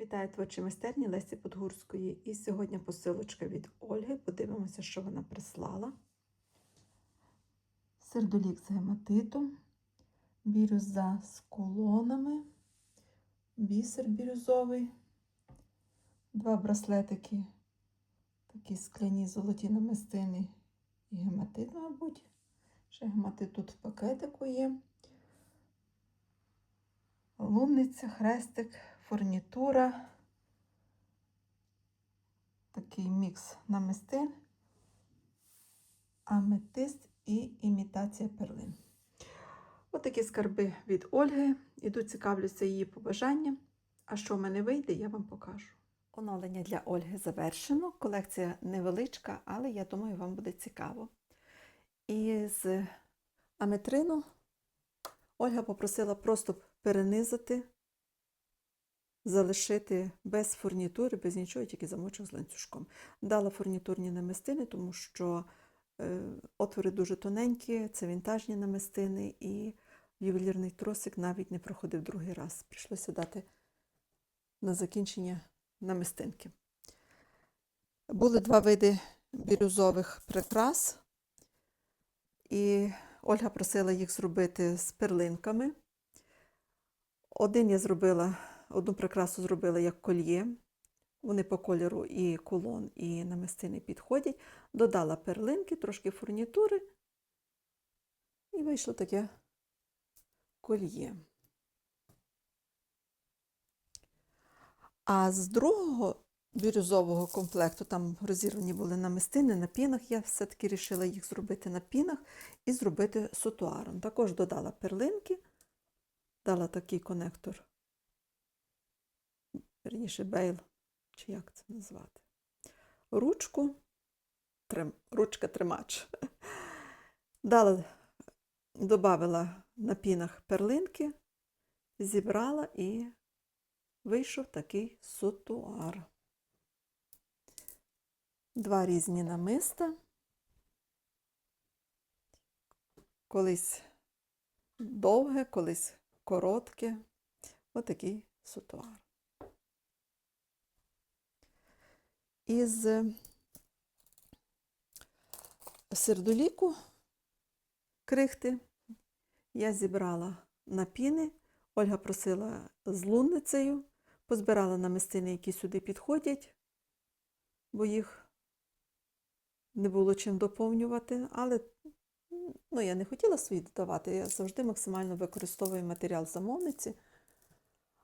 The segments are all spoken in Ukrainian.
Вітаю творчі майстерні Лесі Подгурської. І сьогодні посилочка від Ольги. Подивимося, що вона прислала. Сердолік з гематитом, бірюза з колонами, бісер бірюзовий, два браслетики, такі скляні золоті намистини і гематит, мабуть. Ще гематит тут в пакетику є. Лунниця, хрестик, фурнітура. Такий мікс намистин, аметист і імітація перлин. Отакі скарби від Ольги. Іду цікавлюся її побажанням. А що в мене вийде, я вам покажу. Оновлення для Ольги завершено. Колекція невеличка, але я думаю, вам буде цікаво. І з аметрину Ольга попросила просто перенизати, залишити без фурнітури, без нічого, тільки замочок з ланцюжком. Дала фурнітурні намистини, тому що е, отвори дуже тоненькі, це вінтажні намистини, і ювелірний тросик навіть не проходив другий раз. Прийшлося дати на закінчення намистинки. Були два види бірюзових прикрас, і Ольга просила їх зробити з перлинками. Один я зробила, одну прикрасу зробила як кольє. Вони по кольору і кулон, і намистини підходять. Додала перлинки, трошки фурнітури, і вийшло таке кольє. А з другого бірюзового комплекту, там розірвані були намистини на пінах, я все-таки вирішила їх зробити на пінах і зробити сутуаром. Також додала перлинки, дала такий конектор, верніше бейл, чи як це назвати, ручку, трим, ручка-тримач. Дала, додала на пінах перлинки, зібрала і вийшов такий сутуар. Два різні намиста. Колись довге, колись коротке. Отакий сутуар. Із сердоліку крихти я зібрала на піни. Ольга просила з лунницею, позбирала намистини, які сюди підходять, бо їх не було чим доповнювати, але ну, я не хотіла свої додавати. Я завжди максимально використовую матеріал замовниці.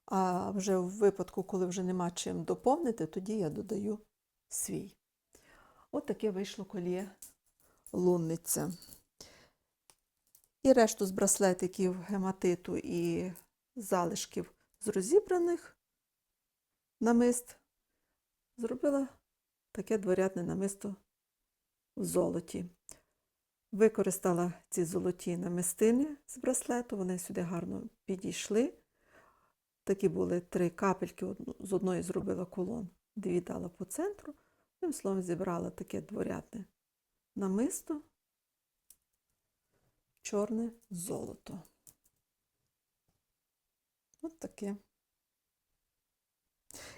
А вже в випадку, коли вже нема чим доповнити, тоді я додаю свій. От таке вийшло коліє лунниця. І решту з браслетиків гематиту і залишків з розібраних намист зробила таке дворядне намисто в золоті. Використала ці золоті намистини з браслету, вони сюди гарно підійшли. Такі були три капельки, з одної зробила колон, дві дала по центру. Тим словом, зібрала таке дворядне намисто, чорне золото. От таке.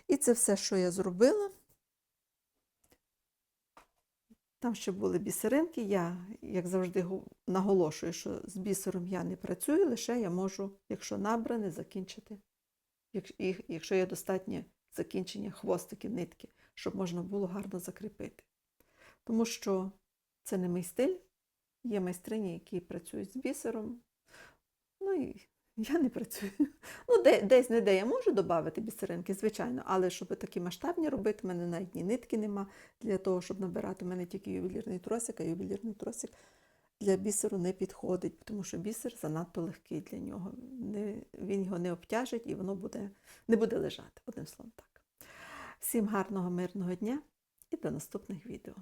І це все, що я зробила. Там ще були бісеринки. Я, як завжди, наголошую, що з бісером я не працюю, лише я можу, якщо набране, закінчити, якщо є достатнє закінчення хвостиків, нитки, щоб можна було гарно закріпити. Тому що це не мій стиль, є майстрині, які працюють з бісером. Ну і я не працюю. Ну, де, десь не де я можу додати бісеринки, звичайно, але щоб такі масштабні робити, в мене навіть ні нитки нема для того, щоб набирати. У мене тільки ювелірний тросик, а ювелірний тросик для бісеру не підходить, тому що бісер занадто легкий для нього. Він його не обтяжить і воно буде, не буде лежати, одним словом так. Всім гарного, мирного дня і до наступних відео.